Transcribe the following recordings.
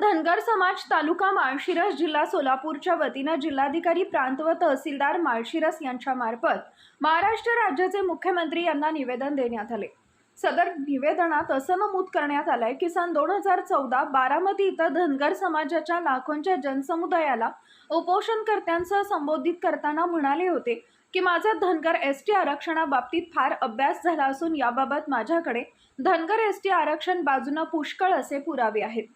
धनगर समाज तालुका माळशिरस जिल्हा सोलापूरच्या वतीनं जिल्हाधिकारी प्रांत व तहसीलदार माळशिरस यांच्या मार्फत महाराष्ट्र राज्याचे मुख्यमंत्री यांना निवेदन देण्यात आले. सदर निवेदनात असं नमूद करण्यात आलंय की सन दोन हजार चौदा बारामती इथं धनगर समाजाच्या लाखोंच्या जनसमुदायाला उपोषणकर्त्यांसह संबोधित करताना म्हणाले होते की माझा धनगर एस टी आरक्षणाबाबतीत फार अभ्यास झाला असून याबाबत माझ्याकडे धनगर एस टी आरक्षण बाजूनं पुष्कळ असे पुरावे आहेत.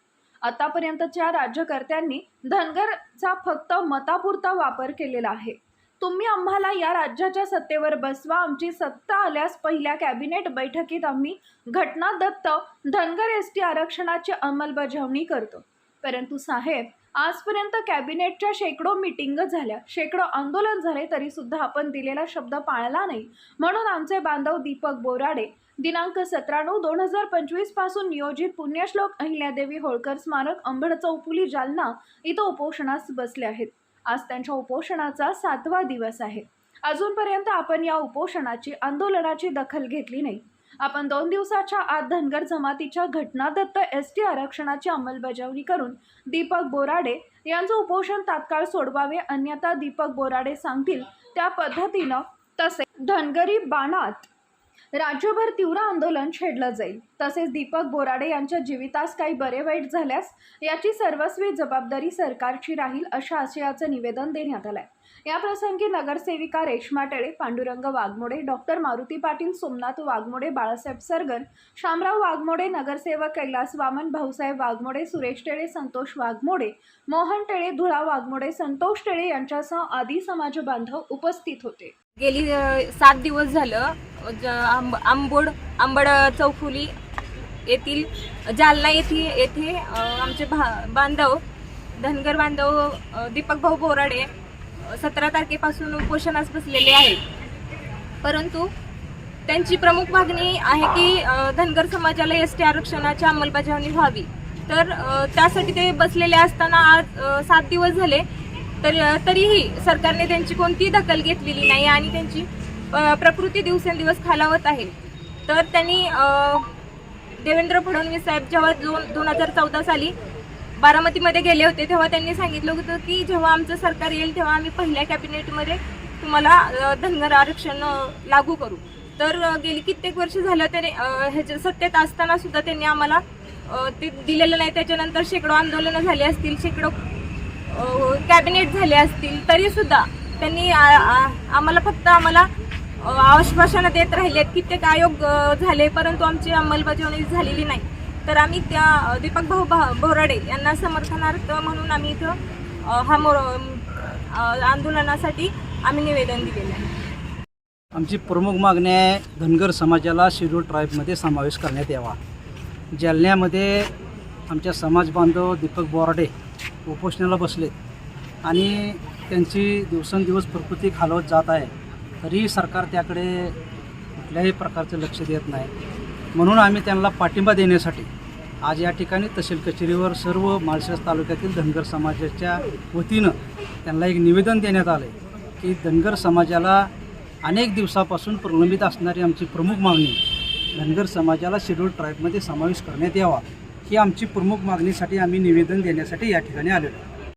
आतापर्यंतच्या राज्यकर्त्यांनी धनगरचा फक्त मतापुरता वापर केलेला आहे. तुम्ही आम्हाला या राज्याच्या सत्तेवर बसवा. आमची सत्ता आल्यास पहिल्या कॅबिनेट बैठकीत आम्ही घटना दत्त धनगर एस टी आरक्षणाची अंमलबजावणी करतो. परंतु साहेब आजपर्यंत कॅबिनेटच्या शेकडो मिटिंग झाल्या. शेकडो आंदोलन झाले तरी सुद्धा आपण दिलेला शब्द पाळला नाही. म्हणून आमचे बांधव दीपक बोराडे दिनांक सतरा नऊ दोन हजार पंचवीसपासून नियोजित पुण्यश्लोक अहिल्यादेवी होळकर स्मारक अंबड चौफुली जालना इथं उपोषणास बसले आहेत. आज त्यांच्या उपोषणाचा सातवा दिवस आहे. अजूनपर्यंत आपण या उपोषणाची आंदोलनाची दखल घेतली नाही. आपण दोन दिवसाच्या आत धनगर जमातीच्या घटनादत्त एस टी आरक्षणाची अंमलबजावणी करून दीपक बोराडे यांचं उपोषण तात्काळ सोडवावे अन्यथा दीपक बोराडे सांगतील त्या पद्धतीनं तसे धनगरी बाणात राज्यभर तीव्र आंदोलन छेडलं जाईल. तसेच दीपक बोराडे यांच्या जीवितास काही बरे वाईट झाल्यास याची सर्वस्वी जबाबदारी सरकारची राहील अशा आशयाचं निवेदन देण्यात आलंय. याप्रसंगी नगरसेविका रेश्मा टेळे पांडुरंग वाघमोडे डॉक्टर मारुती पाटील सोमनाथ वाघमोडे बाळासाहेब सरगन शामराव वाघमोडे नगरसेवक कैलास वामन भाऊसाहेब वाघमोडे सुरेश टेळे संतोष वाघमोडे मोहन टेळे धुळा वाघमोडे संतोष टेळे यांच्यासह आदी समाज बांधव उपस्थित होते. गेली सात दिवस झालं. ज- आंब आंबोड आंबड चौफुली येथील जालना येथे येथे आमचे भा बांधव धनगर बांधव दीपक भाऊ बोराडे सतरा तारखेपासून उपोषणास बसलेले आहेत. परंतु त्यांची प्रमुख मागणी आहे की धनगर समाजाला एस टी आरक्षणाची अंमलबजावणी व्हावी. तर त्यासाठी ते बसलेले असताना आज सात दिवस झाले. तर तरीही सरकारने त्यांची कोणतीही दखल घेतलेली नाही आणि त्यांची प्रकृती दिवसेंदिवस खालावत आहे. तर त्यांनी देवेंद्र फडणवीस साहेब जेव्हा दोन दोन हजार चौदा साली बारामतीमध्ये गेले होते तेव्हा त्यांनी सांगितलं होतं की जेव्हा आमचं सरकार येईल तेव्हा आम्ही पहिल्या कॅबिनेटमध्ये तुम्हाला धनगर आरक्षण लागू करू. तर गेली कित्येक वर्ष झालं त्याने ह्याच्या सत्तेत असताना सुद्धा त्यांनी आम्हाला ते दिलेलं नाही. त्याच्यानंतर शेकडो आंदोलनं झाली असतील शेकडो कॅबिनेट झाले असतील तरी सुद्धा त्यांनी आम्हाला फक्त आम्हाला आश्वासनं देत राहिलेत कित्येक आयोग झाले परंतु आमची अंमलबजावणी झालेली नाही. तर आम्ही त्या दीपक भाऊ भा- बोराडे यांना समर्थनार्थ म्हणून आम्ही इथं हा मोर आंदोलनासाठी आम्ही निवेदन दिलेलं आहे. आमची प्रमुख मागणी आहे धनगर समाजाला शेड्यूल ट्राईबमध्ये समावेश करण्यात यावा. जालन्यामध्ये आमच्या समाज बांधव दीपक बोराडे उपोषणाला बसलेत आणि त्यांची दिवसेंदिवस प्रकृती खालवत जात आहे. तरीही सरकार त्याकडे कुठल्याही प्रकारचं लक्ष देत नाही. म्हणून आम्ही त्यांना पाठिंबा देण्यासाठी आज या ठिकाणी तहसील कचेरीवर सर्व माळशिरस तालुक्यातील धनगर समाजाच्या वतीनं त्यांना एक निवेदन देण्यात आलं आहे की धनगर समाजाला अनेक दिवसापासून प्रलंबित असणारी आमची प्रमुख मागणी धनगर समाजाला शेड्यूल ट्राईबमध्ये समावेश करण्यात यावा. ही आमची प्रमुख मागणीसाठी आम्ही निवेदन देण्यासाठी या ठिकाणी आलेलो आहे